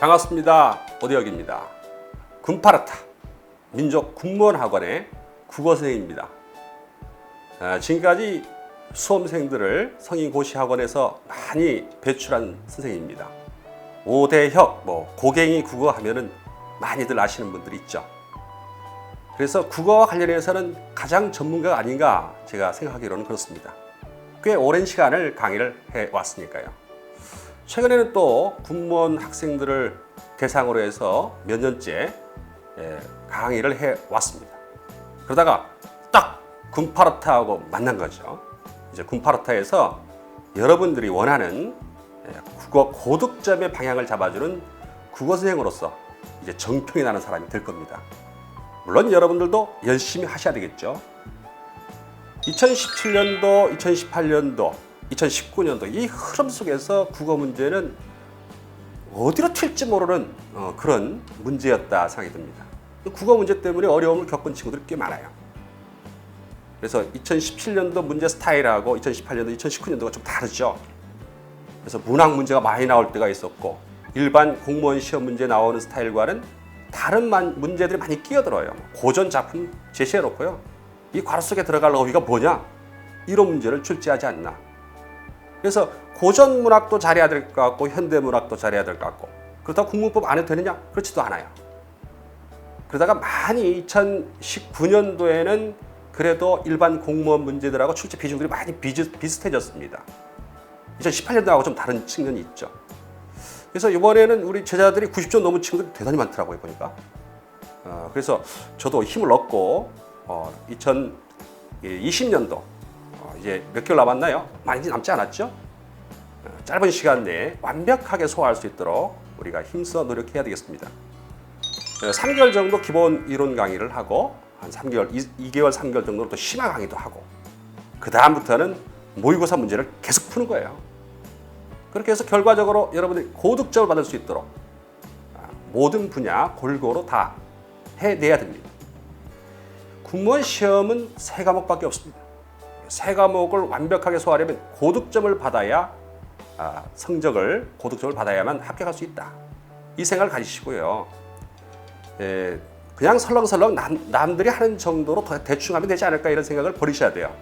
반갑습니다. 오디혁입니다. 군파르타 민족 군무원학원의 국어 선생입니다. 아, 지금까지 수험생들을 성인고시학원에서 많이 배출한 선생님입니다. 오대혁, 뭐 고갱이 국어 하면은 많이들 아시는 분들이 있죠. 그래서 국어와 관련해서는 가장 전문가가 아닌가 제가 생각하기로는 그렇습니다. 꽤 오랜 시간을 강의를 해 왔으니까요. 최근에는 또 군무원 학생들을 대상으로 해서 몇 년째 예, 강의를 해 왔습니다. 그러다가 딱 군파르타하고 만난 거죠. 이제 군파르타에서 여러분들이 원하는 예, 국어 고득점의 방향을 잡아주는 국어 선생으로서 이제 정평이 나는 사람이 될 겁니다. 물론 여러분들도 열심히 하셔야 되겠죠. 2017년도, 2018년도, 2019년도 이 흐름 속에서 국어 문제는 어디로 튈지 모르는 어, 그런 문제였다 생각이 듭니다. 국어 문제 때문에 어려움을 겪은 친구들이 꽤 많아요. 그래서 2017년도 문제 스타일하고 2018년도, 2019년도가 좀 다르죠. 그래서 문학 문제가 많이 나올 때가 있었고 일반 공무원 시험 문제 나오는 스타일과는 다른 만- 문제들이 많이 끼어들어요. 고전 작품 제시해 놓고요. 이 괄호 속에 들어갈 어휘가 뭐냐? 이런 문제를 출제하지 않나. 그래서 고전 문학도 잘해야 될 것 같고 현대 문학도 잘해야 될 것 같고 그렇다고 국문법 안 해도 되느냐? 그렇지도 않아요. 그러다가 많이 2019년도에는 그래도 일반 공무원 문제들하고 출제 비중들이 많이 비지- 비슷해졌습니다. 2018년도하고 좀 다른 측면이 있죠. 그래서 이번에는 우리 제자들이 90점 넘은 친구들이 대단히 많더라고요 보니까. 어, 그래서 저도 힘을 얻고 어, 2020년도 어, 이제 몇 개월 남았나요? 많이 남지 않았죠? 어, 짧은 시간 내에 완벽하게 소화할 수 있도록 우리가 힘써 노력해야 되겠습니다. 3개월 정도 기본 이론 강의를 하고 한 3개월, 2, 개월 3개월 정도로 또 심화 강의도 하고 그 다음부터는 모의고사 문제를 계속 푸는 거예요. 그렇게 해서 결과적으로 여러분들이 고득점을 받을 수 있도록 아, 모든 분야 골고루 다 해내야 됩니다. 국무원 시험은 세 과목밖에 없습니다. 세 과목을 완벽하게 소화하려면 고득점을 받아야 아, 성적을 고득점을 받아야만 합격할 수 있다. 이 생각을 가지시고요. 에, 그냥 설렁설렁 남, 남들이 하는 정도로 더 대충 하면 되지 않을까 이런 생각을 버리셔야 돼요.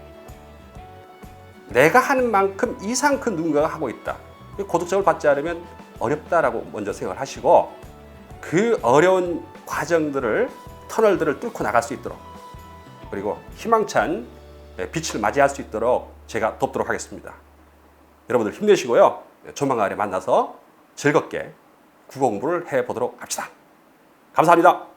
내가 하는 만큼 이상 큰 누군가가 하고 있다. 고득점을 받지 않으면 어렵다라고 먼저 생각을 하시고 그 어려운 과정들을 터널들을 뚫고 나갈 수 있도록 그리고 희망찬 빛을 맞이할 수 있도록 제가 돕도록 하겠습니다. 여러분들 힘내시고요. 조만간에 만나서 즐겁게 국어 공부를 해보도록 합시다. 감사합니다.